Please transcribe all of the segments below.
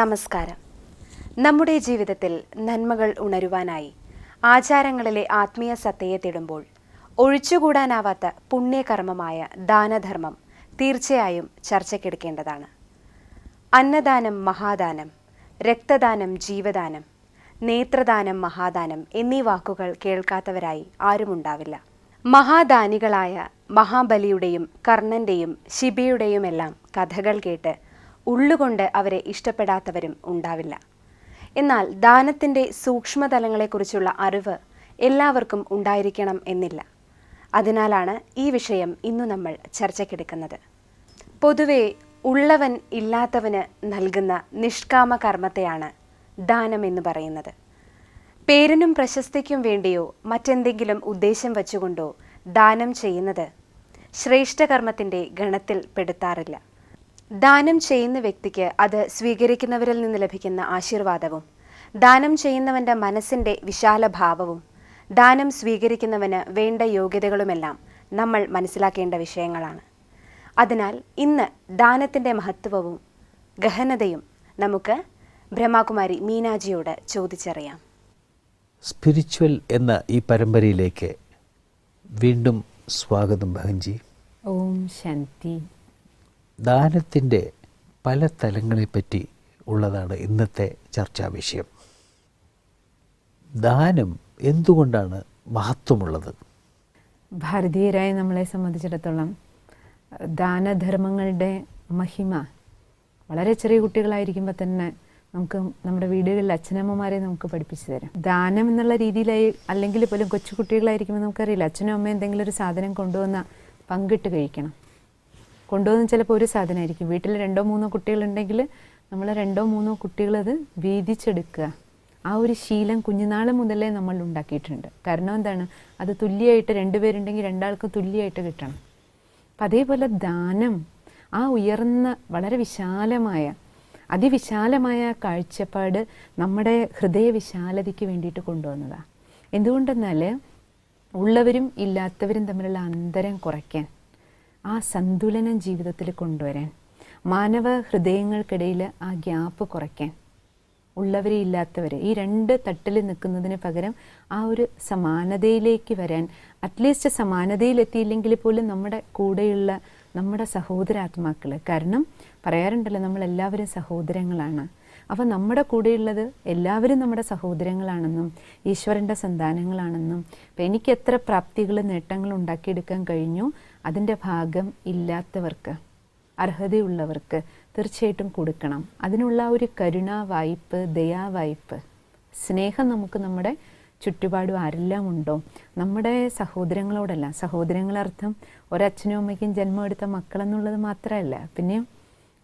നമസ്കാരം. നമ്മുടെ ജീവിതത്തിൽ നന്മകൾ ഉണരുവാനായി ആചാരങ്ങളിലെ ആത്മീയ സത്തയെ തേടുമ്പോൾ ഒഴിച്ചുകൂടാനാവാത്ത പുണ്യകർമ്മമായ ദാനധർമ്മം തീർച്ചയായും ചർച്ചയ്ക്കെടുക്കേണ്ടതാണ്. അന്നദാനം മഹാദാനം രക്തദാനം ജീവദാനം നേത്രദാനം മഹാദാനം എന്നീ വാക്കുകൾ കേൾക്കാത്തവരായി ആരുമുണ്ടാവില്ല. മഹാദാനികളായ മഹാബലിയുടെയും കർണന്റെയും ശിബിയുടെയുമെല്ലാം കഥകൾ കേട്ട് ഉള്ളുകൊണ്ട് അവരെ ഇഷ്ടപ്പെടാത്തവരും ഉണ്ടാവില്ല. എന്നാൽ ദാനത്തിന്റെ സൂക്ഷ്മതലങ്ങളെക്കുറിച്ചുള്ള അറിവ് എല്ലാവർക്കും ഉണ്ടായിരിക്കണം എന്നില്ല. അതിനാലാണ് ഈ വിഷയം ഇന്നു നമ്മൾ ചർച്ചയ്ക്കെടുക്കുന്നത്. പൊതുവെ ഉള്ളവൻ ഇല്ലാത്തവന് നൽകുന്ന നിഷ്കാമ കർമ്മത്തെയാണ് ദാനം എന്ന് പറയുന്നത്. പേരിനും പ്രശസ്തിക്കും വേണ്ടിയോ മറ്റെന്തെങ്കിലും ഉദ്ദേശം വച്ചുകൊണ്ടോ ദാനം ചെയ്യുന്നത് ശ്രേഷ്ഠകർമ്മത്തിന്റെ ഗണത്തിൽ പെടുത്താറില്ല. ദാനം ചെയ്യുന്ന വ്യക്തിക്ക് അത് സ്വീകരിക്കുന്നവരിൽ നിന്ന് ലഭിക്കുന്ന ആശീർവാദവും ദാനം ചെയ്യുന്നവന്റെ മനസ്സിന്റെ വിശാല ഭാവവും ദാനം സ്വീകരിക്കുന്നവന് വേണ്ട യോഗ്യതകളുമെല്ലാം നമ്മൾ മനസ്സിലാക്കേണ്ട വിഷയങ്ങളാണ്. അതിനാൽ ഇന്ന് ദാനത്തിന്റെ മഹത്വവും ഗഹനതയും നമുക്ക് ബ്രഹ്മാകുമാരി മീനാജിയോട് ചോദിച്ചറിയാം. സ്പിരിച്വൽ എന്ന ഈ പരമ്പരയിലേക്ക് വീണ്ടും സ്വാഗതം ഭഗൻജി. ഓം ശാന്തി. ദാനത്തിന്റെ പല തലങ്ങളെപ്പറ്റി ഉള്ളതാണ് ഇന്നത്തെ ചർച്ചാ വിഷയം. ദാനം എന്തുകൊണ്ടാണ് മഹത്വമുള്ളത്? ഭാരതീയരായ നമ്മളെ സംബന്ധിച്ചിടത്തോളം ദാനധർമ്മങ്ങളുടെ മഹിമ വളരെ ചെറിയ കുട്ടികളായിരിക്കുമ്പോൾ തന്നെ നമുക്ക് നമ്മുടെ വീടുകളിൽ അച്ഛനമ്മമാരെ നമുക്ക് പഠിപ്പിച്ചു തരാം. ദാനം എന്നുള്ള രീതിയിലായി അല്ലെങ്കിൽ പോലും കൊച്ചു കുട്ടികളായിരിക്കുമ്പോൾ നമുക്കറിയില്ല അച്ഛനും അമ്മയും എന്തെങ്കിലും ഒരു സാധനം കൊണ്ടുവന്ന പങ്കിട്ട് കഴിക്കണം. കൊണ്ടുവന്ന് ചിലപ്പോൾ ഒരു സാധനമായിരിക്കും. വീട്ടിൽ രണ്ടോ മൂന്നോ കുട്ടികളുണ്ടെങ്കിൽ നമ്മൾ രണ്ടോ മൂന്നോ കുട്ടികളത് വീതിച്ചെടുക്കുക. ആ ഒരു ശീലം കുഞ്ഞുനാൾ മുതലേ നമ്മൾ ഉണ്ടാക്കിയിട്ടുണ്ട്. കാരണം എന്താണ്? അത് തുല്യമായിട്ട് രണ്ടുപേരുണ്ടെങ്കിൽ രണ്ടാൾക്കും തുല്യമായിട്ട് കിട്ടണം. അപ്പം അതേപോലെ ദാനം. ആ ഉയർന്ന വളരെ വിശാലമായ അതിവിശാലമായ കാഴ്ചപ്പാട് നമ്മുടെ ഹൃദയവിശാലതയ്ക്ക് വേണ്ടിയിട്ട് കൊണ്ടുവന്നതാണ് എന്തുകൊണ്ടെന്നാൽ ഉള്ളവരും ഇല്ലാത്തവരും തമ്മിലുള്ള അന്തരം കുറയ്ക്കാൻ ആ സന്തുലനം ജീവിതത്തിൽ കൊണ്ടുവരാൻ മാനവ ഹൃദയങ്ങൾക്കിടയിൽ ആ ഗ്യാപ്പ് കുറയ്ക്കാൻ ഉള്ളവരെ ഇല്ലാത്തവരെ ഈ രണ്ട് തട്ടിൽ നിൽക്കുന്നതിന് പകരം ആ ഒരു സമാനതയിലേക്ക് വരാൻ അറ്റ്ലീസ്റ്റ് സമാനതയിലെത്തിയില്ലെങ്കിൽ പോലും നമ്മുടെ കൂടെയുള്ള നമ്മുടെ സഹോദരാത്മാക്കൾ കാരണം പറയാറുണ്ടല്ലോ നമ്മളെല്ലാവരും സഹോദരങ്ങളാണ്. അപ്പോൾ നമ്മുടെ കൂടെയുള്ളത് എല്ലാവരും നമ്മുടെ സഹോദരങ്ങളാണെന്നും ഈശ്വരന്റെ സന്താനങ്ങളാണെന്നും അപ്പം എനിക്ക് എത്ര പ്രാപ്തികൾ നേട്ടങ്ങൾ ഉണ്ടാക്കിയെടുക്കാൻ കഴിഞ്ഞു? അതിന്റെ ഭാഗം ഇല്ലാത്തവർക്ക് അർഹതയുള്ളവർക്ക് തീർച്ചയായിട്ടും കൊടുക്കണം. അതിനുള്ള ഒരു കരുണ വായ്പ് ദയാവായ്പ് സ്നേഹം നമുക്ക് നമ്മുടെ ചുറ്റുപാടും ആരെല്ലാം ഉണ്ടോ? നമ്മുടെ സഹോദരങ്ങളോടല്ല. സഹോദരങ്ങളർത്ഥം ഒരച്ഛനും അമ്മയ്ക്കും ജന്മം എടുത്ത മക്കളെന്നുള്ളത് മാത്രമല്ല. പിന്നെ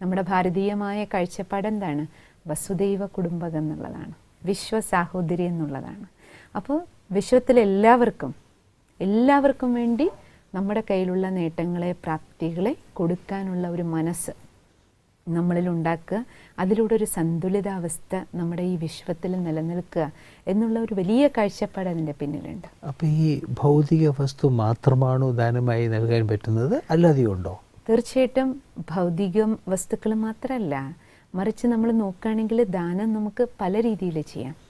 നമ്മുടെ ഭാരതീയമായ കാഴ്ചപ്പാട് എന്താണ്? വസുദൈവ കുടുംബകം എന്നുള്ളതാണ്. വിശ്വസാഹോദരി എന്നുള്ളതാണ്. അപ്പോൾ വിശ്വത്തിലെല്ലാവർക്കും എല്ലാവർക്കും വേണ്ടി നമ്മുടെ കയ്യിലുള്ള നേട്ടങ്ങളെ പ്രാപ്തികളെ കൊടുക്കാനുള്ള ഒരു മനസ്സ് നമ്മളിൽ ഉണ്ടാക്കുക. അതിലൂടെ ഒരു സന്തുലിതാവസ്ഥ നമ്മുടെ ഈ വിശ്വത്തിൽ നിലനിൽക്കുക എന്നുള്ള ഒരു വലിയ കാഴ്ചപ്പാട് അതിന്റെ പിന്നിലുണ്ട്. അപ്പോൾ ഈ ഭൗതിക വസ്തു മാത്രമാണോ ദാനമായി നൽകാൻ പറ്റുന്നത്? അല്ലാതെയോ ഉണ്ടോ? തീർച്ചയായിട്ടും ഭൗതിക വസ്തുക്കൾ മാത്രമല്ല മറിച്ച് നമ്മൾ നോക്കുകയാണെങ്കിൽ ദാനം നമുക്ക് പല രീതിയിൽ ചെയ്യാം.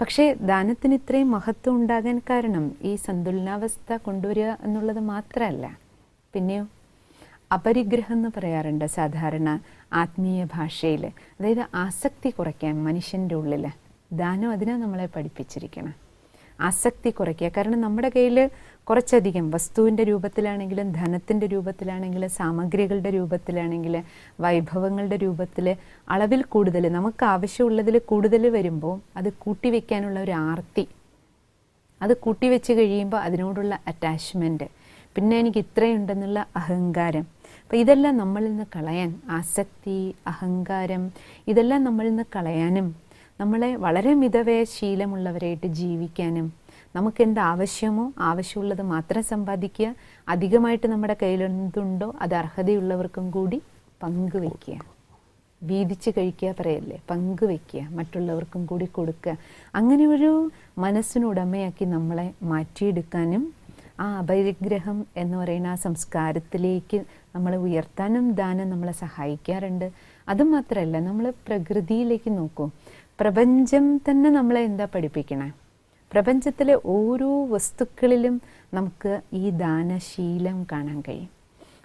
പക്ഷേ ദാനത്തിന് ഇത്രയും മഹത്വം ഉണ്ടാകാൻ കാരണം ഈ സന്തുലനാവസ്ഥ കൊണ്ടുവരിക എന്നുള്ളത് മാത്രമല്ല പിന്നെയോ അപരിഗ്രഹം എന്ന് പറയാറുണ്ട് സാധാരണ ആത്മീയ ഭാഷയിൽ. അതായത് ആസക്തി കുറയ്ക്കാൻ മനുഷ്യന്റെ ഉള്ളിൽ ദാനം അതിനാണ് നമ്മളെ പഠിപ്പിച്ചിരിക്കണം. ആസക്തി കുറയ്ക്കുക. കാരണം നമ്മുടെ കയ്യിൽ കുറച്ചധികം വസ്തുവിന്റെ രൂപത്തിലാണെങ്കിലും ധനത്തിന്റെ രൂപത്തിലാണെങ്കിലും സാമഗ്രികളുടെ രൂപത്തിലാണെങ്കിൽ വൈഭവങ്ങളുടെ രൂപത്തിൽ അളവിൽ കൂടുതൽ നമുക്ക് ആവശ്യമുള്ളതിൽ കൂടുതൽ വരുമ്പോൾ അത് കൂട്ടിവെക്കാനുള്ള ഒരു ആർത്തി. അത് കൂട്ടിവെച്ച് കഴിയുമ്പോൾ അതിനോടുള്ള അറ്റാച്ച്മെന്റ് പിന്നെ എനിക്ക് ഇത്രയുണ്ടെന്നുള്ള അഹങ്കാരം. അപ്പോൾ ഇതെല്ലാം നമ്മളിൽ നിന്ന് കളയാൻ ആസക്തി അഹങ്കാരം ഇതെല്ലാം നമ്മളിൽ നിന്ന് കളയാനും നമ്മളെ വളരെ മിതവേ ശീലമുള്ളവരായിട്ട് ജീവിക്കാനും നമുക്ക് എന്ത് ആവശ്യമോ ആവശ്യമുള്ളത് മാത്രം സമ്പാദിക്കുക അധികമായിട്ട് നമ്മുടെ കയ്യിൽ എന്തുണ്ടോ അത് അർഹതയുള്ളവർക്കും കൂടി പങ്കുവെക്കുക വീതിച്ച് കഴിക്കുക പറയല്ലേ? പങ്കുവെക്കുക മറ്റുള്ളവർക്കും കൂടി കൊടുക്കുക. അങ്ങനെ ഒരു മനസ്സിനുടമയാക്കി നമ്മളെ മാറ്റിയെടുക്കാനും ആ അപരിഗ്രഹം എന്ന് പറയുന്ന ആ സംസ്കാരത്തിലേക്ക് നമ്മളെ ഉയർത്താനും ദാനം നമ്മളെ സഹായിക്കാറുണ്ട്. അതുമാത്രമല്ല നമ്മൾ പ്രകൃതിയിലേക്ക് നോക്കൂ. പ്രപഞ്ചം തന്നെ നമ്മളെ എന്താ പഠിപ്പിക്കണേ? പ്രപഞ്ചത്തിലെ ഓരോ വസ്തുക്കളിലും നമുക്ക് ഈ ദാനശീലം കാണാൻ കഴിയും.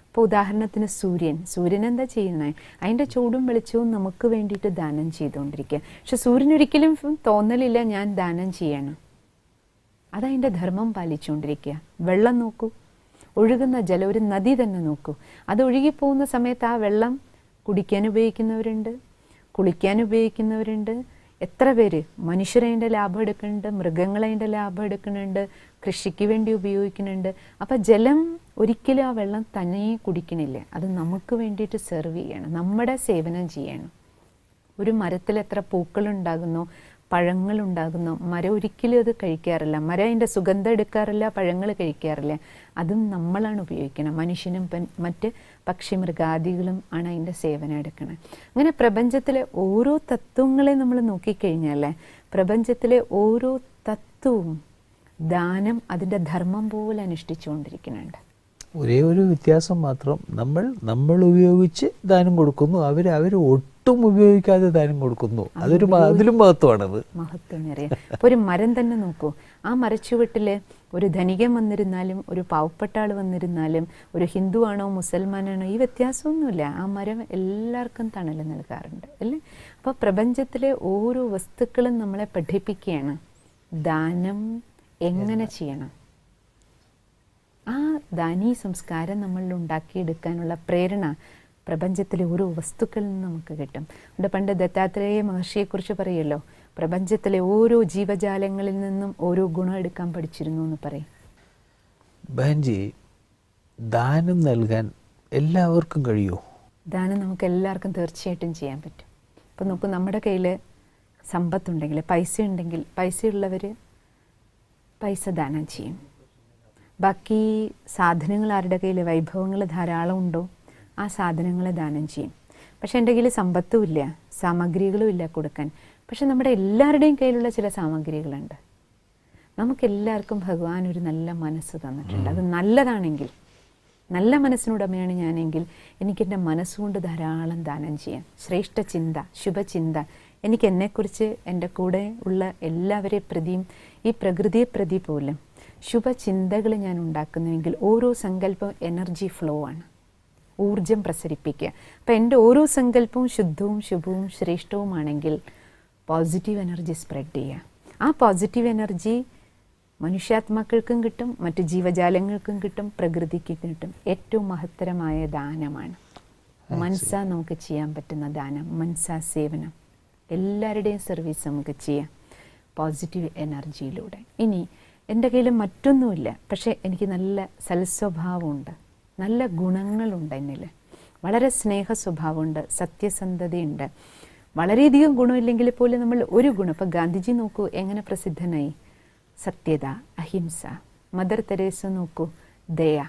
ഇപ്പോൾ ഉദാഹരണത്തിന് സൂര്യൻ. സൂര്യൻ എന്താ ചെയ്യുന്നത് അതിന്റെ ചൂടും വെളിച്ചവും നമുക്ക് വേണ്ടിയിട്ട് ദാനം ചെയ്തുകൊണ്ടിരിക്കുക. പക്ഷെ സൂര്യൻ ഒരിക്കലും തോന്നലില്ല ഞാൻ ദാനം ചെയ്യണം. അതതിന്റെ ധർമ്മം പാലിച്ചുകൊണ്ടിരിക്കുക. വെള്ളം നോക്കൂ. ഒഴുകുന്ന ജലം ഒരു നദി തന്നെ നോക്കൂ. അത് ഒഴുകിപ്പോകുന്ന സമയത്ത് ആ വെള്ളം കുടിക്കാൻ ഉപയോഗിക്കുന്നവരുണ്ട്. കുളിക്കാൻ ഉപയോഗിക്കുന്നവരുണ്ട്. എത്ര പേര് മനുഷ്യരതിന്റെ ലാഭം എടുക്കുന്നുണ്ട് മൃഗങ്ങളതിന്റെ ലാഭം എടുക്കുന്നുണ്ട് കൃഷിക്ക് വേണ്ടി ഉപയോഗിക്കുന്നുണ്ട്. അപ്പം ജലം ഒരിക്കലും ആ വെള്ളം തന്നെ കുടിക്കണില്ല. അത് നമുക്ക് വേണ്ടിയിട്ട് സെർവ് ചെയ്യണം. നമ്മുടെ സേവനം ചെയ്യണം. ഒരു മരത്തിൽ എത്ര പൂക്കളുണ്ടാകുന്നു പഴങ്ങളുണ്ടാകുന്നു മരം ഒരിക്കലും അത് കഴിക്കാറില്ല. മരം അതിന്റെ സുഗന്ധം എടുക്കാറില്ല പഴങ്ങൾ കഴിക്കാറില്ല. അതും നമ്മളാണ് ഉപയോഗിക്കണം മനുഷ്യനും മറ്റ് പക്ഷി മൃഗാദികളും ആണ് അതിന്റെ സേവനം എടുക്കുന്നത്. അങ്ങനെ പ്രപഞ്ചത്തിലെ ഓരോ തത്വങ്ങളെ നമ്മൾ നോക്കിക്കഴിഞ്ഞാൽ പ്രപഞ്ചത്തിലെ ഓരോ തത്വവും ദാനം അതിന്റെ ധർമ്മം പോലെ അനുഷ്ഠിച്ചുകൊണ്ടിരിക്കുന്നുണ്ട്. ഒരേ ഒരു വ്യത്യാസം മാത്രം നമ്മൾ നമ്മൾ ഉപയോഗിച്ച് ദാനം കൊടുക്കുന്നു. അവർ അവർ ഒട്ടും ഉപയോഗിക്കാതെ ദാനം കൊടുക്കുന്നു. അതൊരു അതിലും മഹത്വമാണത്. മഹത്വം ഒരു മരം തന്നെ നോക്കൂ. ആ മരച്ചുവട്ടിൽ ഒരു ധനികൻ വന്നിരുന്നാലും ഒരു പാവപ്പെട്ട ആൾ വന്നിരുന്നാലും ഒരു ഹിന്ദു ആണോ മുസൽമാനാണോ ഈ വ്യത്യാസമൊന്നുമില്ല. ആ മരം എല്ലാവർക്കും തണൽ നൽകാറുണ്ട് അല്ലേ? അപ്പോൾ പ്രപഞ്ചത്തിലെ ഓരോ വസ്തുക്കളും നമ്മളെ പഠിപ്പിക്കുകയാണ്. ദാനം എങ്ങനെ ചെയ്യണം? ആ ദാനീ സംസ്കാരം നമ്മളിൽ ഉണ്ടാക്കിയെടുക്കാനുള്ള പ്രേരണ പ്രപഞ്ചത്തിലെ ഓരോ വസ്തുക്കളിൽ നിന്ന് നമുക്ക് കിട്ടും. ഇവിടെ പണ്ട് ദത്താത്രേയ മഹർഷിയെക്കുറിച്ച് പറയുമല്ലോ പ്രപഞ്ചത്തിലെ ഓരോ ജീവജാലങ്ങളിൽ നിന്നും ഓരോ ഗുണം എടുക്കാൻ പഠിച്ചിരുന്നു എന്ന് പറയും. ബഹൻജി ദാനം നൽകാൻ എല്ലാവർക്കും കഴിയുമോ ദാനം നമുക്ക് എല്ലാവർക്കും തീർച്ചയായിട്ടും ചെയ്യാൻ പറ്റും. ഇപ്പം നോക്കൂ നമ്മുടെ കയ്യിൽ സമ്പത്തുണ്ടെങ്കിൽ പൈസ ഉണ്ടെങ്കിൽ പൈസയുള്ളവർ പൈസ ദാനം ചെയ്യും. ബാക്കി സാധനങ്ങൾ ആരുടെ കയ്യിൽ വൈഭവങ്ങൾ ധാരാളം ഉണ്ടോ? ആ സാധനങ്ങൾ ദാനം ചെയ്യും. പക്ഷെ എന്റെ കയ്യിൽ സമ്പത്തും ഇല്ല സാമഗ്രികളും ഇല്ല കൊടുക്കാൻ. പക്ഷെ നമ്മുടെ എല്ലാവരുടെയും കയ്യിലുള്ള ചില സാമഗ്രികളുണ്ട്. നമുക്കെല്ലാവർക്കും ഭഗവാൻ ഒരു നല്ല മനസ്സ് തന്നിട്ടുണ്ട്. അത് നല്ലതാണെങ്കിൽ നല്ല മനസ്സിനുടമയാണ് ഞാനെങ്കിൽ എനിക്കെന്റെ മനസ്സുകൊണ്ട് ധാരാളം ദാനം ചെയ്യാം ശ്രേഷ്ഠ ചിന്ത ശുഭചിന്ത എനിക്ക് എന്നെക്കുറിച്ച് എന്റെ കൂടെ ഉള്ള എല്ലാവരെ പ്രതിയും ഈ പ്രകൃതിയെ പ്രതി പോലും ശുഭചിന്തകൾ ഞാൻ ഉണ്ടാക്കുന്നുവെങ്കിൽ ഓരോ സങ്കല്പം എനർജി ഫ്ലോ ആണ്. ഊർജം പ്രസരിപ്പിക്കുക. അപ്പം എന്റെ ഓരോ സങ്കല്പവും ശുദ്ധവും ശുഭവും ശ്രേഷ്ഠവുമാണെങ്കിൽ പോസിറ്റീവ് എനർജി സ്പ്രെഡ് ചെയ്യുക. ആ പോസിറ്റീവ് എനർജി മനുഷ്യാത്മാക്കൾക്കും കിട്ടും മറ്റ് ജീവജാലങ്ങൾക്കും കിട്ടും പ്രകൃതിക്ക് കിട്ടും. ഏറ്റവും മഹത്തരമായ ദാനമാണ്. മനസ്സ നമുക്ക് ചെയ്യാൻ പറ്റുന്ന ദാനം മനസ്സ സേവനം. എല്ലാവരുടെയും സർവീസ് നമുക്ക് ചെയ്യാം. പോസിറ്റീവ് എനർജിയിലൂടെ ഇനി എന്റെ കയ്യിൽ മറ്റൊന്നുമില്ല. പക്ഷേ എനിക്ക് നല്ല സൽസ്വഭാവമുണ്ട്. നല്ല ഗുണങ്ങളുണ്ട് എന്നിൽ വളരെ സ്നേഹ സ്വഭാവമുണ്ട് സത്യസന്ധതയുണ്ട്. വളരെയധികം ഗുണമില്ലെങ്കിൽ പോലും നമ്മൾ ഒരു ഗുണം. ഇപ്പം ഗാന്ധിജി നോക്കൂ എങ്ങനെ പ്രസിദ്ധനായി? സത്യത അഹിംസ മദർ തെരേസ നോക്കൂ ദയ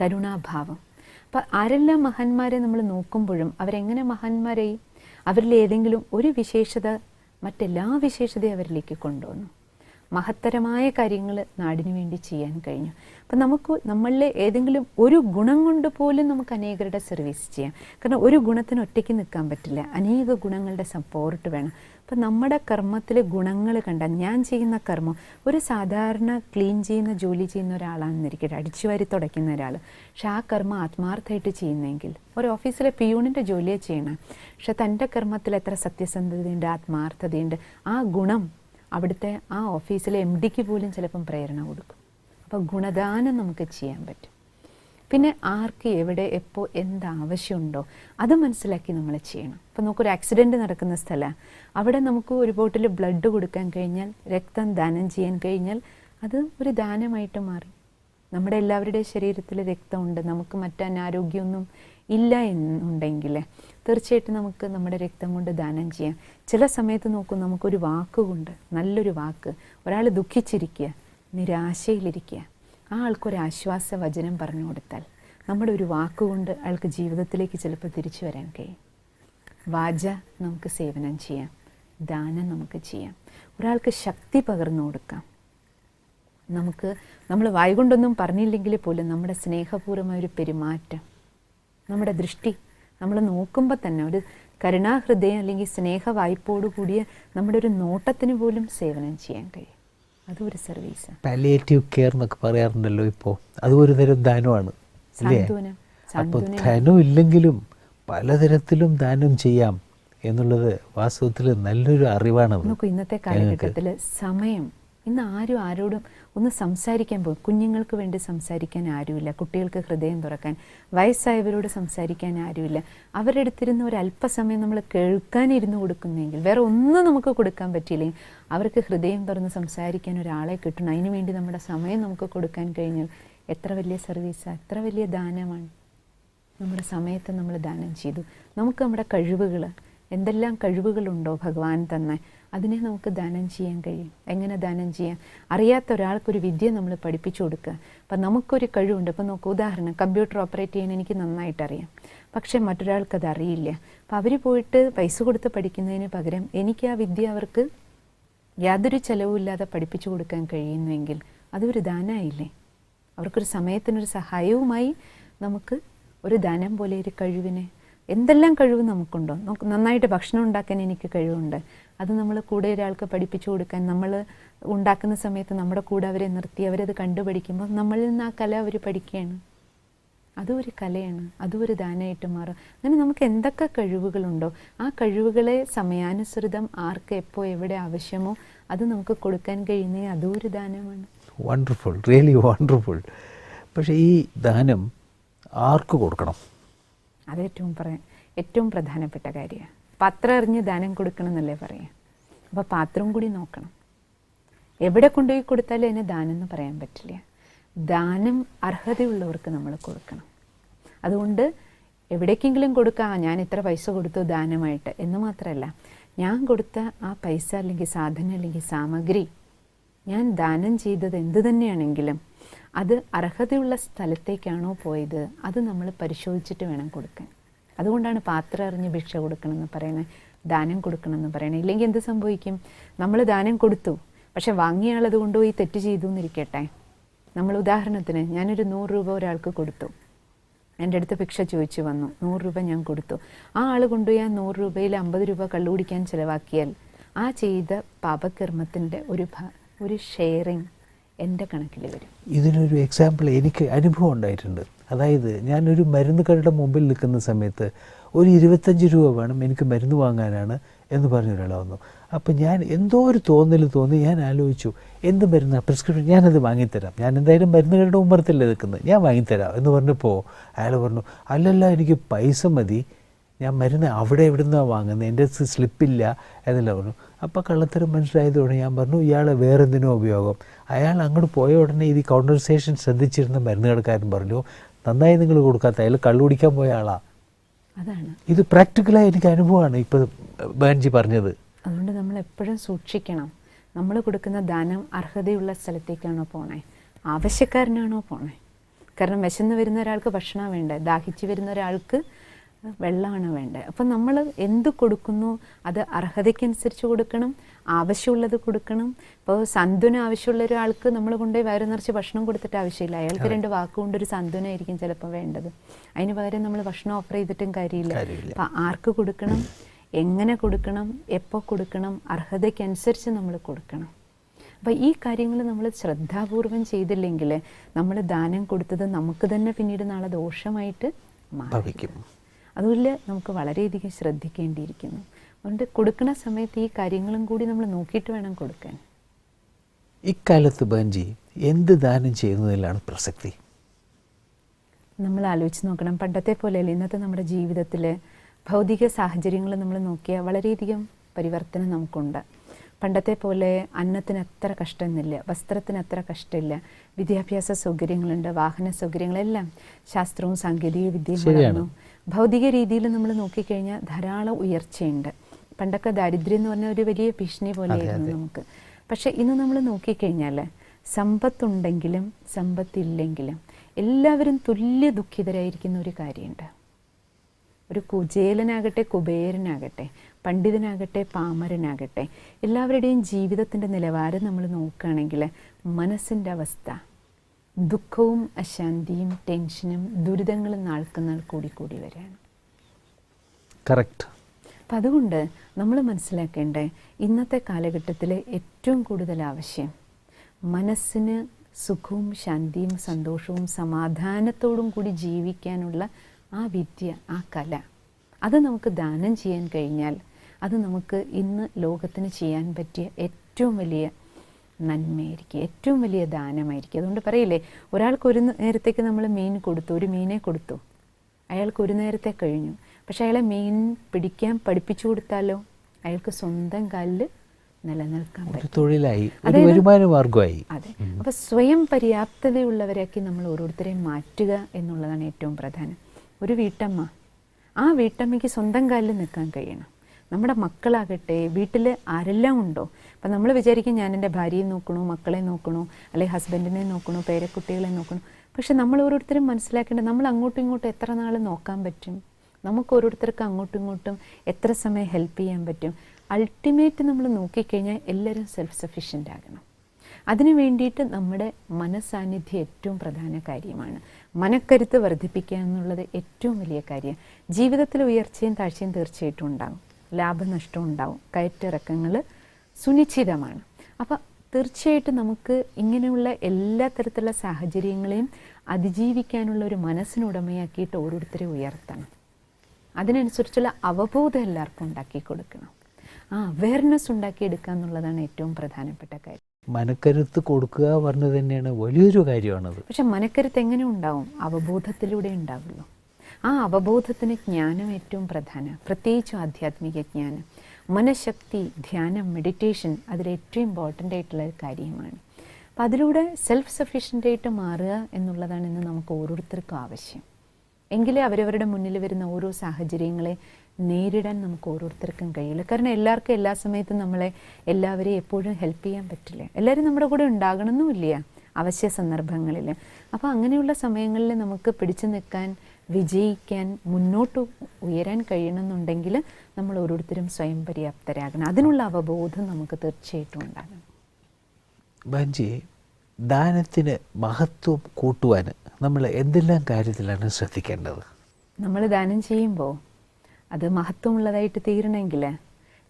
കരുണാഭാവം. അപ്പം ആരെല്ലാം മഹാന്മാരെ നമ്മൾ നോക്കുമ്പോഴും അവരെങ്ങനെ മഹാന്മാരായി? അവരിൽ ഏതെങ്കിലും ഒരു വിശേഷത മറ്റെല്ലാ വിശേഷതയും അവരിലേക്ക് കൊണ്ടുവന്നു. മഹത്തരമായ കാര്യങ്ങൾ നാടിനു വേണ്ടി ചെയ്യാൻ കഴിഞ്ഞു. അപ്പം നമുക്ക് നമ്മളിലെ ഏതെങ്കിലും ഒരു ഗുണം കൊണ്ട് പോലും നമുക്ക് അനേകരുടെ സർവീസ് ചെയ്യാം. കാരണം ഒരു ഗുണത്തിന് ഒറ്റയ്ക്ക് നിൽക്കാൻ പറ്റില്ല. അനേക ഗുണങ്ങളുടെ സപ്പോർട്ട് വേണം. അപ്പം നമ്മുടെ കർമ്മത്തിലെ ഗുണങ്ങൾ കണ്ട ഞാൻ ചെയ്യുന്ന കർമ്മം ഒരു സാധാരണ ക്ലീൻ ചെയ്യുന്ന ജോലി ചെയ്യുന്ന ഒരാളാണെന്നിരിക്കട്ടെ അടിച്ചു വാരി തുടയ്ക്കുന്ന ഒരാൾ. പക്ഷെ ആ കർമ്മം ആത്മാർത്ഥമായിട്ട് ചെയ്യുന്നെങ്കിൽ ഒരു ഓഫീസിലെ പിയൂണിന്റെ ജോലിയെ ചെയ്യണം. പക്ഷെ തന്റെ കർമ്മത്തിൽ എത്ര സത്യസന്ധതയുണ്ട് ആത്മാർത്ഥതയുണ്ട് ആ ഗുണം അവിടുത്തെ ആ ഓഫീസിലെ എം ഡിക്ക് പോലും ചിലപ്പം പ്രേരണ കൊടുക്കും. അപ്പോൾ ഗുണദാനം നമുക്ക് ചെയ്യാൻ പറ്റും. പിന്നെ ആർക്ക് എവിടെ എപ്പോൾ എന്ത് ആവശ്യമുണ്ടോ അത് മനസ്സിലാക്കി നമ്മൾ ചെയ്യണം. ഇപ്പം നമുക്കൊരു ആക്സിഡന്റ് നടക്കുന്ന സ്ഥലമാണ് അവിടെ നമുക്ക് ഒരു ബോട്ടിൽ ബ്ലഡ് കൊടുക്കാൻ കഴിഞ്ഞാൽ രക്തം ദാനം ചെയ്യാൻ കഴിഞ്ഞാൽ അത് ഒരു ദാനമായിട്ട് മാറി. നമ്മുടെ എല്ലാവരുടെയും ശരീരത്തിൽ രക്തമുണ്ട് നമുക്ക് മറ്റ് അനാരോഗ്യമൊന്നും ഇല്ല എന്നുണ്ടെങ്കിൽ തീർച്ചയായിട്ടും നമുക്ക് നമ്മുടെ രക്തം കൊണ്ട് ദാനം ചെയ്യാം. ചില സമയത്ത് നോക്കും നമുക്കൊരു വാക്കുകൊണ്ട് നല്ലൊരു വാക്ക് ഒരാൾ ദുഃഖിച്ചിരിക്കുക നിരാശയിലിരിക്കുക ആ ആൾക്കൊരു ആശ്വാസ വചനം പറഞ്ഞു കൊടുത്താൽ നമ്മുടെ ഒരു വാക്കുകൊണ്ട് അയാൾക്ക് ജീവിതത്തിലേക്ക് ചിലപ്പോൾ തിരിച്ചു വരാൻ കഴിയും. വാച നമുക്ക് സേവനം ചെയ്യാം. ദാനം നമുക്ക് ചെയ്യാം. ഒരാൾക്ക് ശക്തി പകർന്നു കൊടുക്കാം. നമുക്ക് നമ്മൾ വായുകൊണ്ടൊന്നും പറഞ്ഞില്ലെങ്കിൽ പോലും നമ്മുടെ സ്നേഹപൂർവമായ ഒരു പെരുമാറ്റം നമ്മുടെ ദൃഷ്ടി നമ്മൾ നോക്കുമ്പോൾ തന്നെ ഒരു കരുണാഹൃദയം അല്ലെങ്കിൽ സ്നേഹവായ്പോടു കൂടിയ നമ്മുടെ ഒരു നോട്ടത്തിന് പോലും സേവനം ചെയ്യാൻ കഴിയും. അതും ഒരു സർവീസാണ് പാലിയേറ്റീവ് കെയർ എന്നൊക്കെ പറയാറുണ്ടല്ലോ ഇപ്പോൾ അത് ഒരു തരം ദാനമാണ് അപ്പോൾ ധനം ഇല്ലെങ്കിലും പലതരത്തിലും ദാനം ചെയ്യാം എന്നുള്ളത് വാസ്തവത്തിൽ നല്ലൊരു അറിവാണ് നോക്കൂ ഇന്നത്തെ കാലഘട്ടത്തിൽ സമയം ഇന്ന് ആരും ആരോടും ഒന്ന് സംസാരിക്കാൻ പോകും കുഞ്ഞുങ്ങൾക്ക് വേണ്ടി സംസാരിക്കാൻ ആരുമില്ല. കുട്ടികൾക്ക് ഹൃദയം തുറക്കാൻ വയസ്സായവരോട് സംസാരിക്കാൻ ആരുമില്ല. അവരുടെ അടുത്തിരുന്ന് ഒരു അല്പസമയം നമ്മൾ കേൾക്കാനിരുന്ന് കൊടുക്കുന്നെങ്കിൽ വേറെ ഒന്നും നമുക്ക് കൊടുക്കാൻ പറ്റിയില്ലെങ്കിൽ അവർക്ക് ഹൃദയം തുറന്ന് സംസാരിക്കാൻ ഒരാളെ കിട്ടണം. അതിനു വേണ്ടി നമ്മുടെ സമയം നമുക്ക് കൊടുക്കാൻ കഴിഞ്ഞാൽ എത്ര വലിയ സർവീസാണ് എത്ര വലിയ ദാനമാണ്? നമ്മുടെ സമയത്തെ നമ്മൾ ദാനം ചെയ്തു. നമുക്ക് നമ്മുടെ കഴിവുകൾ എന്തെല്ലാം കഴിവുകളുണ്ടോ ഭഗവാൻ തന്നെ? അതിനെ നമുക്ക് ദാനം ചെയ്യാൻ കഴിയും. എങ്ങനെ ദാനം ചെയ്യാം? അറിയാത്ത ഒരാൾക്കൊരു വിദ്യ നമ്മൾ പഠിപ്പിച്ചു കൊടുക്കുക. അപ്പം നമുക്കൊരു കഴിവുണ്ട്. അപ്പം നോക്കുക ഉദാഹരണം കമ്പ്യൂട്ടർ ഓപ്പറേറ്റ് ചെയ്യാൻ എനിക്ക് നന്നായിട്ട് അറിയാം പക്ഷേ മറ്റൊരാൾക്കത് അറിയില്ല. അപ്പം അവർ പോയിട്ട് പൈസ കൊടുത്ത് പഠിക്കുന്നതിന് പകരം എനിക്ക് ആ വിദ്യ അവർക്ക് യാതൊരു ചെലവുമില്ലാതെ പഠിപ്പിച്ചു കൊടുക്കാൻ കഴിയുന്നുവെങ്കിൽ അതൊരു ദാനമായില്ലേ? അവർക്കൊരു സമയത്തിനൊരു സഹായവുമായി നമുക്ക് ഒരു ദാനം പോലെ ഒരു കഴിവിനെ എന്തെല്ലാം കഴിവ് നമുക്കുണ്ടോ? നമുക്ക് നന്നായിട്ട് ഭക്ഷണം ഉണ്ടാക്കാൻ എനിക്ക് കഴിവുണ്ട്. അത് നമ്മൾ കൂടെ ഒരാൾക്ക് പഠിപ്പിച്ചു കൊടുക്കാൻ നമ്മൾ ഉണ്ടാക്കുന്ന സമയത്ത് നമ്മുടെ കൂടെ അവരെ നിർത്തി അവരത് കണ്ടുപഠിക്കുമ്പോൾ നമ്മളിൽ നിന്ന് ആ കല അവർ പഠിക്കുകയാണ്. അതും ഒരു കലയാണ്. അതും ഒരു ദാനമായിട്ട് മാറും. അങ്ങനെ നമുക്ക് എന്തൊക്കെ കഴിവുകളുണ്ടോ? ആ കഴിവുകളെ സമയാനുസൃതം ആർക്ക് എപ്പോൾ എവിടെ ആവശ്യമോ അത് നമുക്ക് കൊടുക്കാൻ കഴിയുന്ന അതും ഒരു ദാനമാണ്. വണ്ടർഫുൾ റിയലി വണ്ടർഫുൾ പക്ഷേ ഈ ദാനം ആർക്ക് കൊടുക്കണം? അത് ഏറ്റവും പറയാം ഏറ്റവും പ്രധാനപ്പെട്ട കാര്യമാണ് പത്രം എറിഞ്ഞ് ദാനം കൊടുക്കണം എന്നല്ലേ പറയാം. അപ്പോൾ പാത്രം കൂടി നോക്കണം. എവിടെ കൊണ്ടുപോയി കൊടുത്താലും അതിന് ദാനം എന്ന് പറയാൻ പറ്റില്ല. ദാനം അർഹതയുള്ളവർക്ക് നമ്മൾ കൊടുക്കണം. അതുകൊണ്ട് എവിടേക്കെങ്കിലും കൊടുക്കാം ഞാൻ ഇത്ര പൈസ കൊടുത്തു ദാനമായിട്ട്. എന്ന് മാത്രമല്ല ഞാൻ കൊടുത്ത ആ പൈസ അല്ലെങ്കിൽ സാധനം അല്ലെങ്കിൽ സാമഗ്രി ഞാൻ ദാനം ചെയ്തത് എന്ത് തന്നെയാണെങ്കിലും അത് അർഹതയുള്ള സ്ഥലത്തേക്കാണോ പോയത്? അത് നമ്മൾ പരിശോധിച്ചിട്ട് വേണം കൊടുക്കാൻ. അതുകൊണ്ടാണ് പാത്രം അറിഞ്ഞ് ഭിക്ഷ കൊടുക്കണമെന്ന് പറയുന്നത് ദാനം കൊടുക്കണമെന്ന് പറയണം ഇല്ലെങ്കിൽ എന്ത് സംഭവിക്കും? നമ്മൾ ദാനം കൊടുത്തു പക്ഷെ വാങ്ങിയ ആൾ അത് കൊണ്ടുപോയി തെറ്റ് ചെയ്തു എന്നിരിക്കട്ടെ നമ്മൾ ഉദാഹരണത്തിന് ഞാനൊരു നൂറ് രൂപ ഒരാൾക്ക് കൊടുത്തു. എന്റെ അടുത്ത് ഭിക്ഷ ചോദിച്ചു വന്നു നൂറ് രൂപ ഞാൻ കൊടുത്തു. ആ ആൾ കൊണ്ടുപോയി ആ നൂറ് രൂപയിൽ അമ്പത് രൂപ കള്ളുകുടിക്കാൻ ചിലവാക്കിയാൽ ആ ചെയ്ത പാപകർമ്മത്തിന്റെ ഒരു ഒരു ഷെയറിങ് എന്റെ കണക്കിൽ വരും. ഇതിനൊരു എക്സാമ്പിൾ എനിക്ക് അനുഭവം ഉണ്ടായിട്ടുണ്ട്. അതായത് ഞാനൊരു മരുന്ന് കടയുടെ മുമ്പിൽ നിൽക്കുന്ന സമയത്ത് ഒരു ഇരുപത്തഞ്ച് രൂപ വേണം എനിക്ക് മരുന്ന് വാങ്ങാനാണ് എന്ന് പറഞ്ഞ വന്നു. അപ്പം ഞാൻ എന്തോ ഒരു തോന്നൽ തോന്നി ഞാൻ ആലോചിച്ചു എന്ത് മരുന്ന്? പ്രിസ്ക്രിപ്ഷൻ ഞാനത് വാങ്ങിത്തരാം. ഞാൻ എന്തായാലും മരുന്നുകളുടെ കടയുടെ മുമ്പറത്തല്ലേ നിൽക്കുന്നത്. ഞാൻ വാങ്ങിത്തരാം എന്ന് പറഞ്ഞപ്പോൾ അയാൾ പറഞ്ഞു അല്ലല്ല എനിക്ക് പൈസ മതി. ഞാൻ മരുന്ന് അവിടെ എവിടെ നിന്നാണ് വാങ്ങുന്നത്? എന്റെ സ്ലിപ്പില്ല എന്നല്ല പറഞ്ഞു. അപ്പോൾ കള്ളത്തരം മനസ്സിലായതോടെ ഞാൻ പറഞ്ഞു ഇയാളെ വേറെ എന്തിനോ ഉപയോഗം? അയാൾ അങ്ങോട്ട് പോയ ഉടനെ ഇത് കോൺവെർസേഷൻ ശ്രദ്ധിച്ചിരുന്ന മരുന്ന് കടക്കാരൻ പറഞ്ഞു നന്നായി നിങ്ങൾ കൊടുക്കാത്ത അയാൾ കള്ളു കുടിക്കാൻ പോയ ആളാണ് അതാണ്. ഇത് പ്രാക്ടിക്കലായി എനിക്ക് അനുഭവമാണ് ഇപ്പോൾ ബാൻജി പറഞ്ഞത്. അതുകൊണ്ട് നമ്മൾ എപ്പോഴും സൂക്ഷിക്കണം. നമ്മൾ കൊടുക്കുന്ന ദാനം അർഹതയുള്ള സ്ഥലത്തേക്കാണോ പോണേ? ആവശ്യക്കാരനാണോ പോണേ? കാരണം വിശന്ന് വരുന്ന ഒരാൾക്ക് ഭക്ഷണം വേണ്ടേ? ദാഹിച്ചു വരുന്ന ഒരാൾക്ക് വെള്ളമാണ് വേണ്ടത്. അപ്പം നമ്മൾ എന്ത് കൊടുക്കുന്നു? അത് അർഹതയ്ക്കനുസരിച്ച് കൊടുക്കണം ആവശ്യമുള്ളത് കൊടുക്കണം. ഇപ്പോൾ സന്തുന ആവശ്യമുള്ള ഒരാൾക്ക് നമ്മൾ കൊണ്ടുപോയി വയറ് നിറച്ച് ഭക്ഷണം കൊടുത്തിട്ട് ആവശ്യമില്ല. അയാൾക്ക് രണ്ട് വാക്കുകൊണ്ട് ഒരു സന്തുനായിരിക്കും ചിലപ്പോൾ വേണ്ടത്. അതിന് പകരം നമ്മൾ ഭക്ഷണം ഓഫർ ചെയ്തിട്ടും കാര്യമില്ല. അപ്പം ആർക്ക് കൊടുക്കണം? എങ്ങനെ കൊടുക്കണം? എപ്പോൾ കൊടുക്കണം? അർഹതയ്ക്കനുസരിച്ച് നമ്മൾ കൊടുക്കണം. അപ്പം ഈ കാര്യങ്ങൾ നമ്മൾ ശ്രദ്ധാപൂർവം ചെയ്തില്ലെങ്കിൽ നമ്മൾ ദാനം കൊടുത്തത് നമുക്ക് തന്നെ പിന്നീട് നാളെ ദോഷമായിട്ട് മാറിക്കും അതുപോലെ നമുക്ക് വളരെയധികം ശ്രദ്ധിക്കേണ്ടിയിരിക്കുന്നു. അതുകൊണ്ട് കൊടുക്കുന്ന സമയത്ത് ഈ കാര്യങ്ങളും കൂടി നമ്മൾ നോക്കിയിട്ട് വേണം കൊടുക്കാൻ. ഇക്കാലത്ത് ബാൻജി എന്ത് ദാനം ചെയ്യുന്നതിലാണ് പ്രസക്തി? നമ്മൾ ആലോചിച്ച് നോക്കണം. പണ്ടത്തെ പോലെയല്ല ഇന്നത്തെ നമ്മുടെ ജീവിതത്തിൽ ഭൗതിക സാഹചര്യങ്ങൾ നമ്മൾ നോക്കിയാൽ വളരെയധികം പരിവർത്തനം നമുക്കുണ്ട്. പണ്ടത്തെ പോലെ അന്നത്തിന് അത്ര കഷ്ടമൊന്നുമില്ല വസ്ത്രത്തിന് അത്ര കഷ്ടമില്ല. വിദ്യാഭ്യാസ സൗകര്യങ്ങളുണ്ട് വാഹന സൗകര്യങ്ങളെല്ലാം ശാസ്ത്രവും സാങ്കേതിക വിദ്യയും വളർന്നു. ഭൗതിക രീതിയിൽ നമ്മൾ നോക്കിക്കഴിഞ്ഞാൽ ധാരാളം ഉയർച്ചയുണ്ട്. പണ്ടൊക്കെ ദാരിദ്ര്യം എന്ന് പറഞ്ഞ ഒരു വലിയ ഭീഷണി പോലെയായിരുന്നു നമുക്ക്. പക്ഷെ ഇന്ന് നമ്മൾ നോക്കിക്കഴിഞ്ഞാൽ സമ്പത്തുണ്ടെങ്കിലും സമ്പത്തില്ലെങ്കിലും എല്ലാവരും തുല്യ ദുഃഖിതരായിരിക്കുന്ന ഒരു കാര്യമുണ്ട്. ഒരു കുചേലനാകട്ടെ കുബേരനാകട്ടെ പണ്ഡിതനാകട്ടെ പാമരനാകട്ടെ എല്ലാവരുടെയും ജീവിതത്തിന്റെ നിലവാരം നമ്മൾ നോക്കുകയാണെങ്കിൽ മനസ്സിന്റെ അവസ്ഥ ദുഃഖവും അശാന്തിയും ടെൻഷനും ദുരിതങ്ങളും നാൾക്ക് നാൾ കൂടി വരാണ് കറക്റ്റ് അപ്പം അതുകൊണ്ട് നമ്മൾ മനസ്സിലാക്കേണ്ടത് ഇന്നത്തെ കാലഘട്ടത്തിൽ ഏറ്റവും കൂടുതൽ ആവശ്യം മനസ്സിന് സുഖവും ശാന്തിയും സന്തോഷവും സമാധാനത്തോടും കൂടി ജീവിക്കാനുള്ള ആ വിദ്യ ആ കല. അത് നമുക്ക് ദാനം ചെയ്യാൻ കഴിഞ്ഞാൽ അത് നമുക്ക് ഇന്ന് ലോകത്തിന് ചെയ്യാൻ പറ്റിയ ഏറ്റവും വലിയ നന്മയായിരിക്കും. ഏറ്റവും വലിയ ദാനമായിരിക്കും. അതുകൊണ്ട് പറയില്ലേ ഒരാൾക്ക് ഒരു നേരത്തേക്ക് നമ്മൾ മീൻ കൊടുത്തു ഒരു മീനെ കൊടുത്തു. അയാൾക്ക് ഒരു നേരത്തെ കഴിഞ്ഞു. പക്ഷെ അയാളെ മീൻ പിടിക്കാൻ പഠിപ്പിച്ചു കൊടുത്താലോ? അയാൾക്ക് സ്വന്തം കാലിൽ നിലനിൽക്കാൻ പറ്റും. തൊഴിലായി ഒരു അതായത് വരുമാന മാർഗമായി അതെ അപ്പൊ സ്വയം പര്യാപ്തതയുള്ളവരാക്കി നമ്മൾ ഓരോരുത്തരെയും മാറ്റുക എന്നുള്ളതാണ് ഏറ്റവും പ്രധാനം. ഒരു വീട്ടമ്മ ആ വീട്ടമ്മയ്ക്ക് സ്വന്തം കാലിൽ നിൽക്കാൻ കഴിയണം. നമ്മുടെ മക്കളാകട്ടെ വീട്ടിൽ ആരെല്ലാം ഉണ്ടോ? അപ്പം നമ്മൾ വിചാരിക്കും ഞാൻ എന്റെ ഭാര്യയെ നോക്കണോ മക്കളെ നോക്കണോ അല്ലെങ്കിൽ ഹസ്ബൻഡിനെ നോക്കണോ പേരക്കുട്ടികളെ നോക്കണോ? പക്ഷെ നമ്മൾ ഓരോരുത്തരും മനസ്സിലാക്കേണ്ടത് നമ്മൾ അങ്ങോട്ടും ഇങ്ങോട്ടും എത്ര നാൾ നോക്കാൻ പറ്റും? നമുക്ക് ഓരോരുത്തർക്ക് അങ്ങോട്ടും ഇങ്ങോട്ടും എത്ര സമയം ഹെൽപ്പ് ചെയ്യാൻ പറ്റും? അൾട്ടിമേറ്റ് നമ്മൾ നോക്കിക്കഴിഞ്ഞാൽ എല്ലാവരും സെൽഫ് സഫീഷ്യന്റ് ആകണം. അതിനു വേണ്ടിയിട്ട് നമ്മുടെ മനസാന്നിധ്യം ഏറ്റവും പ്രധാന കാര്യമാണ്. മനക്കരുത്ത് വർദ്ധിപ്പിക്കുക എന്നുള്ളത് ഏറ്റവും വലിയ കാര്യം. ജീവിതത്തിൽ ഉയർച്ചയും താഴ്ചയും തീർച്ചയായിട്ടും ഉണ്ടാകും. ലാഭനഷ്ടം ഉണ്ടാവും കയറ്റിറക്കങ്ങൾ സുനിശ്ചിതമാണ്. അപ്പോൾ തീർച്ചയായിട്ടും നമുക്ക് ഇങ്ങനെയുള്ള എല്ലാ തരത്തിലുള്ള സാഹചര്യങ്ങളെയും അതിജീവിക്കാനുള്ള ഒരു മനസ്സിനുടമയാക്കിയിട്ട് ഓരോരുത്തരെ ഉയർത്തണം. അതിനനുസരിച്ചുള്ള അവബോധം എല്ലാവർക്കും ഉണ്ടാക്കി കൊടുക്കണം. ആ അവയർനെസ് ഉണ്ടാക്കിയെടുക്കുക എന്നുള്ളതാണ് ഏറ്റവും പ്രധാനപ്പെട്ട കാര്യം. മനക്കരുത്ത് കൊടുക്കുക പറഞ്ഞത് തന്നെയാണ് വലിയൊരു കാര്യമാണത്. പക്ഷെ മനക്കരുത്ത് എങ്ങനെ ഉണ്ടാവും? അവബോധത്തിലൂടെ ഉണ്ടാവുള്ളൂ ആ അവബോധത്തിന് ജ്ഞാനം ഏറ്റവും പ്രധാനം. പ്രത്യേകിച്ചും ആധ്യാത്മിക ജ്ഞാനം. മനഃശക്തി ധ്യാനം മെഡിറ്റേഷൻ അതിലേറ്റവും ഇമ്പോർട്ടന്റ് ആയിട്ടുള്ള ഒരു കാര്യമാണ്. അപ്പം അതിലൂടെ സെൽഫ് സഫീഷ്യന്റ് ആയിട്ട് മാറുക എന്നുള്ളതാണ് ഇന്ന് നമുക്ക് ഓരോരുത്തർക്കും ആവശ്യം. എങ്കിലേ അവരവരുടെ മുന്നിൽ വരുന്ന ഓരോ സാഹചര്യങ്ങളെ നേരിടാൻ നമുക്ക് ഓരോരുത്തർക്കും കഴിയില്ല കാരണം എല്ലാവർക്കും എല്ലാ സമയത്തും നമ്മളെ എല്ലാവരെയും എപ്പോഴും ഹെൽപ്പ് ചെയ്യാൻ പറ്റില്ല. എല്ലാവരും നമ്മുടെ കൂടെ ഉണ്ടാകണമെന്നുമില്ല. അവശ്യ സന്ദർഭങ്ങളിൽ. അപ്പോൾ അങ്ങനെയുള്ള സമയങ്ങളിൽ നമുക്ക് പിടിച്ചു നിൽക്കാൻ വിജയിക്കാൻ മുന്നോട്ട് ഉയരാൻ കഴിയണമെന്നുണ്ടെങ്കിൽ നമ്മൾ ഓരോരുത്തരും സ്വയം പര്യാപ്തരാകണം. അതിനുള്ള അവബോധം നമുക്ക് തീർച്ചയായിട്ടും ഉണ്ടാകണം. ബാഞ്ചി ദാനത്തിന് മഹത്വം കൂട്ടുവാൻ നമ്മൾ എന്തെല്ലാം കാര്യത്തിലാണ് ശ്രദ്ധിക്കേണ്ടത്? നമ്മൾ ദാനം ചെയ്യുമ്പോൾ അത് മഹത്വമുള്ളതായിട്ട് തീരണമെങ്കിൽ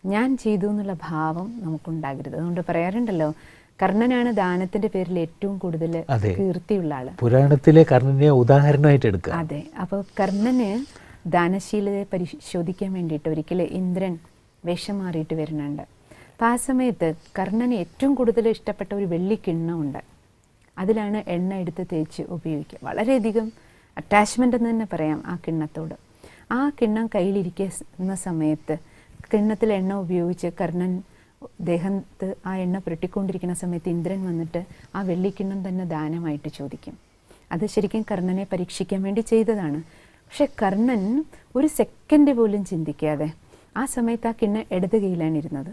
ഞാൻ ചെയ്തു എന്നുള്ള ഭാവം നമുക്കുണ്ടാകരുത്. അതുകൊണ്ട് പറയാറുണ്ടല്ലോ കർണനാണ് ദാനത്തിന്റെ പേരിൽ ഏറ്റവും കൂടുതൽ. കീർത്തിയുള്ള ആൾ. പുരാണത്തിലെ കർണനെ ഉദാഹരണമായിട്ട് എടുക്കുക. അതെ. അപ്പോൾ കർണന് ദാനശീലതയെ പരിശോധിക്കാൻ വേണ്ടിയിട്ട് ഒരിക്കൽ ഇന്ദ്രൻ വേഷം മാറിയിട്ട് വരുന്നുണ്ട്. അപ്പം ആ സമയത്ത് കർണന് ഏറ്റവും കൂടുതൽ ഇഷ്ടപ്പെട്ട ഒരു വെള്ളി കിണ്ണമുണ്ട് അതിലാണ് എണ്ണ എടുത്ത് തേച്ച് ഉപയോഗിക്കുക. വളരെയധികം അറ്റാച്ച്മെന്റ് എന്ന് തന്നെ പറയാം ആ കിണ്ണത്തോട്. ആ കിണ്ണം കയ്യിലിരിക്കുന്ന സമയത്ത് കിണ്ണത്തിൽ എണ്ണ ഉപയോഗിച്ച് കർണൻ ദേഹത്ത് ആ എണ്ണ പുരട്ടിക്കൊണ്ടിരിക്കുന്ന സമയത്ത് ഇന്ദ്രൻ വന്നിട്ട് ആ വെള്ളിക്കിണ്ണം തന്നെ ദാനമായിട്ട് ചോദിക്കും. അത് ശരിക്കും കർണനെ പരീക്ഷിക്കാൻ വേണ്ടി ചെയ്തതാണ്. പക്ഷെ കർണൻ ഒരു സെക്കൻഡ് പോലും ചിന്തിക്കാതെ ആ സമയത്ത് ആ കിണ്ണ ഇടത് കൈയിലാണ് ഇരുന്നത്.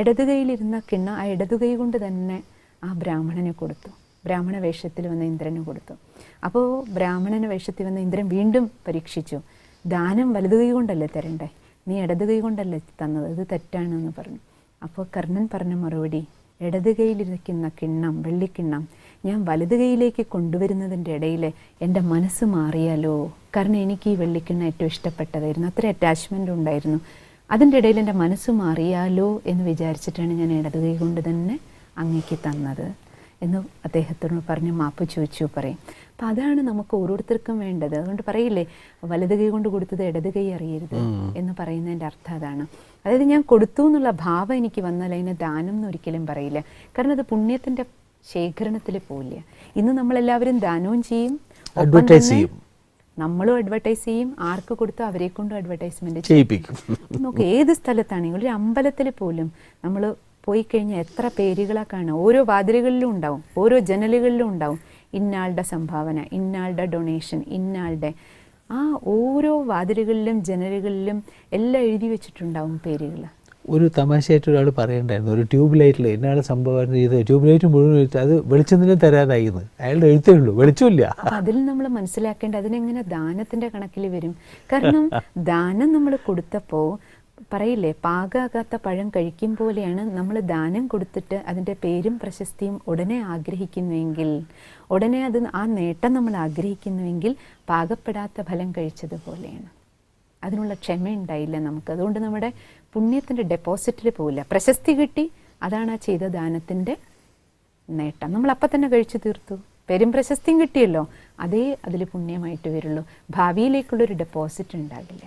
ഇടത് കൈയിലിരുന്ന കിണ്ണ ആ ഇടതു കൈ കൊണ്ട് തന്നെ ആ ബ്രാഹ്മണന് കൊടുത്തു. ബ്രാഹ്മണ വേഷത്തിൽ വന്ന ഇന്ദ്രന് കൊടുത്തു. അപ്പോൾ ബ്രാഹ്മണന് വേഷത്തിൽ വന്ന ഇന്ദ്രൻ വീണ്ടും പരീക്ഷിച്ചു. ദാനം വലതു കൈ കൊണ്ടല്ലേ തരണ്ടേ? നീ ഇടത് കൈ കൊണ്ടല്ലേ തന്നത്? ഇത് തെറ്റാണെന്ന് പറഞ്ഞു. അപ്പോൾ കർണൻ പറഞ്ഞ മറുപടി ഇടത് കൈയിലിരിക്കുന്ന കിണ്ണം വെള്ളിക്കിണ്ണം ഞാൻ വലത് കൈയിലേക്ക് കൊണ്ടുവരുന്നതിന്റെ ഇടയിൽ എന്റെ മനസ്സ് മാറിയാലോ? കാരണം എനിക്ക് ഈ വെള്ളിക്കിണ്ണം ഏറ്റവും ഇഷ്ടപ്പെട്ടതായിരുന്നു. അത്ര അറ്റാച്ച്മെന്റ് ഉണ്ടായിരുന്നു. അതിന്റെ ഇടയിൽ എന്റെ മനസ്സ് മാറിയാലോ എന്ന് വിചാരിച്ചിട്ടാണ് ഞാൻ ഇടത് കൈ കൊണ്ട് തന്നെ അങ്ങേക്ക് തന്നത്. എന്ന് അദ്ദേഹത്തോട് പറഞ്ഞ് മാപ്പ് ചോദിച്ചു പറയും. അപ്പം അതാണ് നമുക്ക് ഓരോരുത്തർക്കും വേണ്ടത്. അതുകൊണ്ട് പറയില്ലേ വലത് കൈ കൊണ്ട് കൊടുത്തത് ഇടത് കൈ അറിയരുത് എന്ന് പറയുന്നതിന്റെ അർത്ഥം അതാണ്. അതായത് ഞാൻ കൊടുത്തു എന്നുള്ള ഭാവം എനിക്ക് വന്നാൽ അതിനെ ദാനം എന്ന് ഒരിക്കലും പറയില്ല. കാരണം അത് പുണ്യത്തിന്റെ ശേഖരണത്തിൽ പോവില്ല. ഇന്ന് നമ്മളെല്ലാവരും ദാനവും ചെയ്യും അഡ്വർട്ടൈസ് ചെയ്യും. നമ്മളും അഡ്വർടൈസ് ചെയ്യും ആർക്ക് കൊടുത്തോ അവരെ കൊണ്ടും അഡ്വർടൈസ്മെന്റ് ചെയ്യിപ്പിക്കും. നോക്ക് ഏത് സ്ഥലത്താണെങ്കിലും ഒരു അമ്പലത്തിൽ പോലും നമ്മൾ പോയി കഴിഞ്ഞാൽ എത്ര പേരുകളാ കാണാം ഓരോ വാതിലുകളിലും ഉണ്ടാവും ഓരോ ജനലുകളിലും ഉണ്ടാവും. ഇന്നാളുടെ സംഭാവന ഇന്നാളുടെ ഡൊണേഷൻ ഇന്നാളുടെ ആ ഓരോ വാതിലുകളിലും ജനലുകളിലും എല്ലാം എഴുതി വെച്ചിട്ടുണ്ടാവും പേരുകൾ ഒരു തമാശയായിട്ട് ഒരാൾ പറയണ്ടായിരുന്നു ഒരു ട്യൂബ് ലൈറ്റിൽ എന്നാണ് സംഭവം ചെയ്ത് ട്യൂബ് ലൈറ്റ് മുഴുവൻ അത് വെളിച്ചത്തിനും തരാതായിരുന്നു അയാളുടെ എഴുത്തേ ഉള്ളൂ വെളിച്ചമില്ല. അതിൽ നമ്മൾ മനസ്സിലാക്കേണ്ട അതിനെങ്ങനെ ദാനത്തിന്റെ കണക്കിൽ വരും? കാരണം ദാനം നമ്മൾ കൊടുത്തപ്പോൾ പറയില്ലേ പാകാകാത്ത പഴം കഴിക്കും പോലെയാണ് നമ്മൾ ദാനം കൊടുത്തിട്ട് അതിന്റെ പേരും പ്രശസ്തിയും ഉടനെ ആഗ്രഹിക്കുന്നുവെങ്കിൽ ഉടനെ അത് ആ നേട്ടം നമ്മൾ ആഗ്രഹിക്കുന്നുവെങ്കിൽ പാകപ്പെടാത്ത ഫലം കഴിച്ചതുപോലെയാണ് അതിനുള്ള ക്ഷമയുണ്ടായില്ല നമുക്ക്. അതുകൊണ്ട് നമ്മുടെ പുണ്യത്തിന്റെ ഡെപ്പോസിറ്റിൽ പോവില്ല. പ്രശസ്തി കിട്ടി അതാണ് ആ ചെയ്ത ദാനത്തിന്റെ നേട്ടം. നമ്മൾ അപ്പം തന്നെ കഴിച്ചു തീർത്തു. പേരും പ്രശസ്തിയും കിട്ടിയല്ലോ അതേ അതിൽ പുണ്യമായിട്ട് വരുള്ളൂ. ഭാവിയിലേക്കുള്ളൊരു ഡെപ്പോസിറ്റ് ഉണ്ടാകില്ല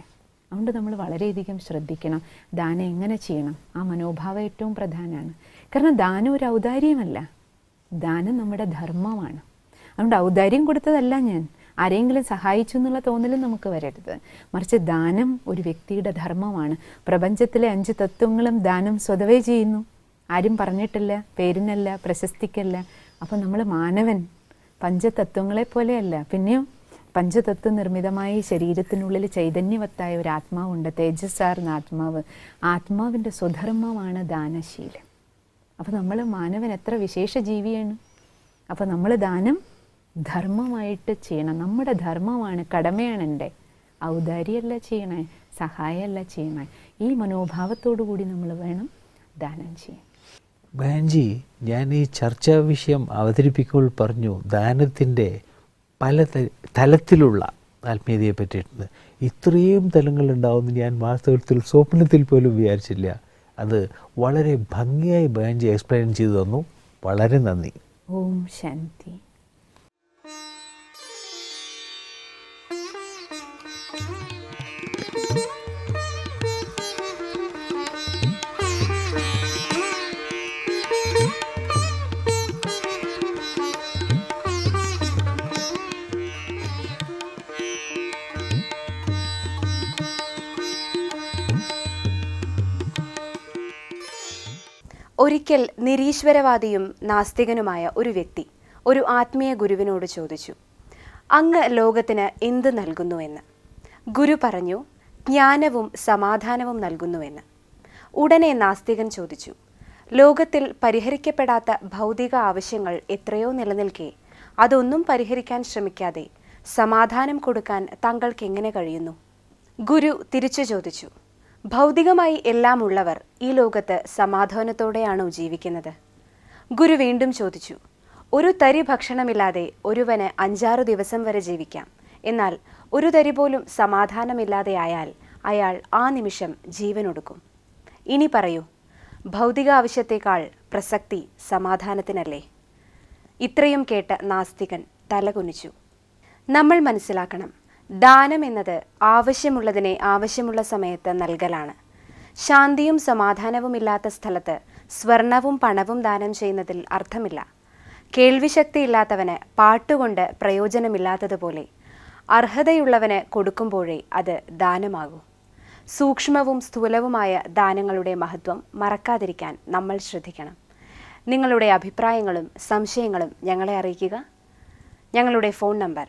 അതുകൊണ്ട് നമ്മൾ വളരെയധികം ശ്രദ്ധിക്കണം. ദാനം എങ്ങനെ ചെയ്യണം? ആ മനോഭാവം ഏറ്റവും പ്രധാനമാണ്. കാരണം ദാനം ഒരു ഔദാര്യമല്ല. ദാനം നമ്മുടെ ധർമ്മമാണ്. അതുകൊണ്ട് ഔദാര്യം കൊടുത്തതല്ല ഞാൻ. ആരെങ്കിലും സഹായിച്ചു എന്നുള്ള തോന്നലും നമുക്ക് വരരുത്. മറിച്ച് ദാനം ഒരു വ്യക്തിയുടെ ധർമ്മമാണ്. പ്രപഞ്ചത്തിലെ അഞ്ച് തത്വങ്ങളും ദാനം സ്വതവേ ചെയ്യുന്നു. ആരും പറഞ്ഞിട്ടില്ല പേരിനല്ല പ്രശസ്തിക്കല്ല. അപ്പോൾ നമ്മൾ മാനവൻ പഞ്ചതത്വങ്ങളെ പോലെയല്ല പിന്നെയോ പഞ്ചതത്വ നിർമ്മിതമായ ശരീരത്തിനുള്ളിൽ ചൈതന്യവത്തായ ഒരു ആത്മാവുണ്ട്. തേജസ്സാർന്ന ആത്മാവ്. ആത്മാവിന്റെ സ്വധർമ്മമാണ് ദാനശീലം. അപ്പോൾ നമ്മൾ മാനവൻ എത്ര വിശേഷ ജീവിയാണ്? അപ്പോൾ നമ്മൾ ദാനം ധർമ്മമായിട്ട് ചെയ്യണം. നമ്മുടെ ധർമ്മമാണ് കടമയാണ് എന്റെ. ഔദാര്യമല്ല ചെയ്യണേ സഹായമല്ല ചെയ്യണേ. ഈ മനോഭാവത്തോടു കൂടി നമ്മൾ വേണം ദാനം ചെയ്യാൻ. ബാൻജി ഞാൻ ഈ ചർച്ചാ വിഷയം അവതരിപ്പിക്കുമ്പോൾ പറഞ്ഞു ദാനത്തിന്റെ പല തലത്തിലുള്ള ആത്മീയതയെ പറ്റിയിട്ടുണ്ട്. ഇത്രയും തലങ്ങളുണ്ടാവുമെന്ന് ഞാൻ വാസ്തവത്തിൽ സ്വപ്നത്തിൽ പോലും വിചാരിച്ചില്ല. അത് വളരെ ഭംഗിയായി ബാൻജി എക്സ്പ്ലെയിൻ ചെയ്തു തന്നു. വളരെ നന്ദി. ഓം ശാന്തി. ഒരിക്കൽ നിരീശ്വരവാദിയും നാസ്തികനുമായ ഒരു വ്യക്തി ഒരു ആത്മീയ ഗുരുവിനോട് ചോദിച്ചു അങ്ങ് ലോകത്തിന് എന്ത് നൽകുന്നുവെന്ന് ഗുരു പറഞ്ഞു ജ്ഞാനവും സമാധാനവും നൽകുന്നുവെന്ന് ഉടനെ നാസ്തികൻ ചോദിച്ചു ലോകത്തിൽ പരിഹരിക്കപ്പെടാത്ത ഭൗതിക ആവശ്യങ്ങൾ എത്രയോ നിലനിൽക്കെ? അതൊന്നും പരിഹരിക്കാൻ ശ്രമിക്കാതെ സമാധാനം കൊടുക്കാൻ താങ്കൾക്ക് എങ്ങനെ കഴിയുന്നു? ഗുരു തിരിച്ചു ചോദിച്ചു ഭൗതികമായി എല്ലാം ഉള്ളവർ ഈ ലോകത്ത് സമാധാനത്തോടെയാണോ ജീവിക്കുന്നത്? ഗുരു വീണ്ടും ചോദിച്ചു ഒരു തരി ഭക്ഷണമില്ലാതെ ഒരുവന് അഞ്ചാറു ദിവസം വരെ ജീവിക്കാം. എന്നാൽ ഒരു തരി പോലും സമാധാനമില്ലാതെ ആയാൽ അയാൾ ആ നിമിഷം ജീവനൊടുക്കും. ഇനി പറയൂ ഭൗതിക ആവശ്യത്തേക്കാൾ പ്രസക്തി സമാധാനത്തിനല്ലേ ഇത്രയും കേട്ട നാസ്തികൻ തലകുനിച്ചു. നമ്മൾ മനസ്സിലാക്കണം. ദാനം എന്നത് ആവശ്യമുള്ളതിനെ ആവശ്യമുള്ള സമയത്ത് നൽകലാണ്. ശാന്തിയും സമാധാനവും ഇല്ലാത്ത സ്ഥലത്ത് സ്വർണവും പണവും ദാനം ചെയ്യുന്നതിൽ അർത്ഥമില്ല. കേൾവിശക്തി ഇല്ലാത്തവന് പാട്ടുകൊണ്ട് പ്രയോജനമില്ലാത്തതുപോലെ അർഹതയുള്ളവന് കൊടുക്കുമ്പോഴേ അത് ദാനമാകൂ. സൂക്ഷ്മവും സ്ഥൂലവുമായ ദാനങ്ങളുടെ മഹത്വം മറക്കാതിരിക്കാൻ നമ്മൾ ശ്രദ്ധിക്കണം. നിങ്ങളുടെ അഭിപ്രായങ്ങളും സംശയങ്ങളും ഞങ്ങളെ അറിയിക്കുക. ഞങ്ങളുടെ ഫോൺ നമ്പർ